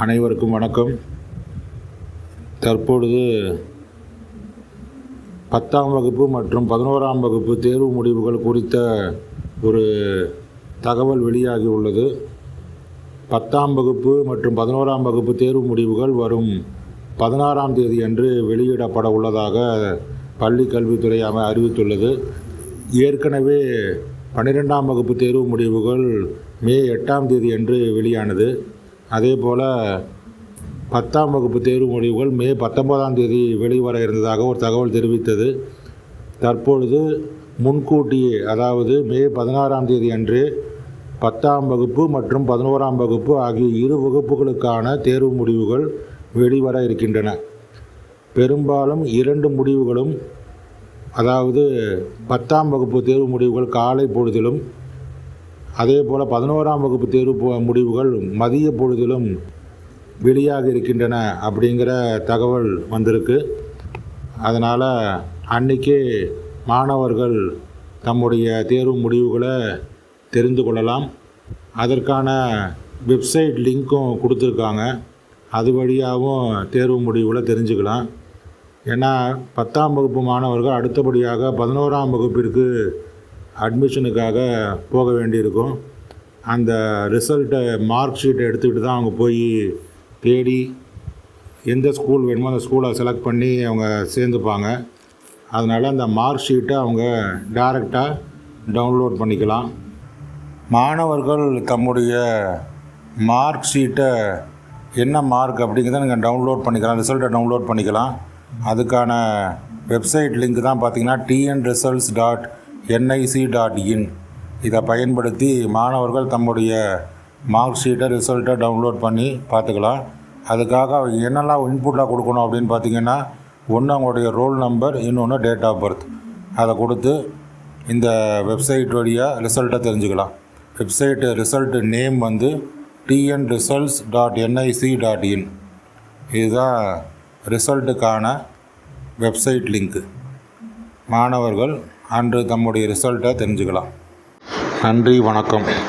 அனைவருக்கும் வணக்கம். தற்பொழுது பத்தாம் வகுப்பு மற்றும் பதினோராம் வகுப்பு தேர்வு முடிவுகள் குறித்த ஒரு தகவல் வெளியாகி உள்ளது. பத்தாம் வகுப்பு மற்றும் பதினோராம் வகுப்பு தேர்வு முடிவுகள் வரும் பதினாறாம் தேதி அன்று வெளியிடப்பட உள்ளதாக பள்ளி கல்வித்துறை அமை அறிவித்துள்ளது. ஏற்கனவே பன்னிரெண்டாம் வகுப்பு தேர்வு முடிவுகள் மே எட்டாம் தேதி அன்று வெளியானது. அதே போல் பத்தாம் வகுப்பு தேர்வு முடிவுகள் மே பத்தொன்பதாம் தேதி வெளிவர இருந்ததாக ஒரு தகவல் தெரிவித்தது. தற்பொழுது முன்கூட்டியே அதாவது மே பதினாறாம் தேதி அன்று பத்தாம் வகுப்பு மற்றும் பதினோராம் வகுப்பு ஆகிய இரு வகுப்புகளுக்கான தேர்வு முடிவுகள் வெளிவர இருக்கின்றன. பெரும்பாலும் இரண்டு முடிவுகளும் அதாவது பத்தாம் வகுப்பு தேர்வு முடிவுகள் காலை பொழுதிலும் அதே போல் பதினோராம் வகுப்பு தேர்வு முடிவுகள் மதிய பொழுதிலும் வெளியாக இருக்கின்றன அப்படிங்கிற தகவல் வந்திருக்கு. அதனால் அன்றைக்கே மாணவர்கள் தம்முடைய தேர்வு முடிவுகளை தெரிந்து கொள்ளலாம். அதற்கான வெப்சைட் லிங்க்கும் கொடுத்துருக்காங்க. அது வழியாகவும் தேர்வு முடிவுகளை தெரிஞ்சுக்கலாம். ஏன்னா பத்தாம் வகுப்பு மாணவர்கள் அடுத்தபடியாக பதினோராம் வகுப்பிற்கு அட்மிஷனுக்காக போக வேண்டியிருக்கும். அந்த ரிசல்ட்டை மார்க் ஷீட்டை எடுத்துக்கிட்டு தான் அவங்க போய் தேடி எந்த ஸ்கூல் வேணுமோ அந்த ஸ்கூலை செலக்ட் பண்ணி அவங்க சேர்ந்துப்பாங்க. அதனால் அந்த மார்க் ஷீட்டை அவங்க டைரெக்டாக டவுன்லோட் பண்ணிக்கலாம். மாணவர்கள் தம்முடைய மார்க் ஷீட்டை என்ன மார்க் அப்படிங்கிறத நீங்கள் டவுன்லோட் பண்ணிக்கலாம் ரிசல்ட்டை டவுன்லோட் பண்ணிக்கலாம். அதுக்கான வெப்சைட் லிங்க் தான் பார்த்தீங்கன்னா TN results dot NIC dot in இதை பயன்படுத்தி மாணவர்கள் தம்முடைய மார்க் ஷீட்டை ரிசல்ட்டை டவுன்லோட் பண்ணி பார்த்துக்கலாம். அதுக்காக என்னெல்லாம் இன்புட்டாக கொடுக்கணும் அப்படின்னு பார்த்தீங்கன்னா ஒன்று அவங்களுடைய ரோல் நம்பர் இன்னொன்று டேட் ஆஃப் பர்த் அதை கொடுத்து இந்த வெப்சைட் வழியாக ரிசல்ட்டை தெரிஞ்சுக்கலாம். வெப்சைட்டு ரிசல்ட்டு நேம் வந்து TN results dot NIC dot in இதுதான் ரிசல்ட்டுக்கான வெப்சைட் லிங்க்கு மாணவர்கள் அன்று தம்முடைய ரிசல்ட்டை தெரிஞ்சுக்கலாம். நன்றி வணக்கம்.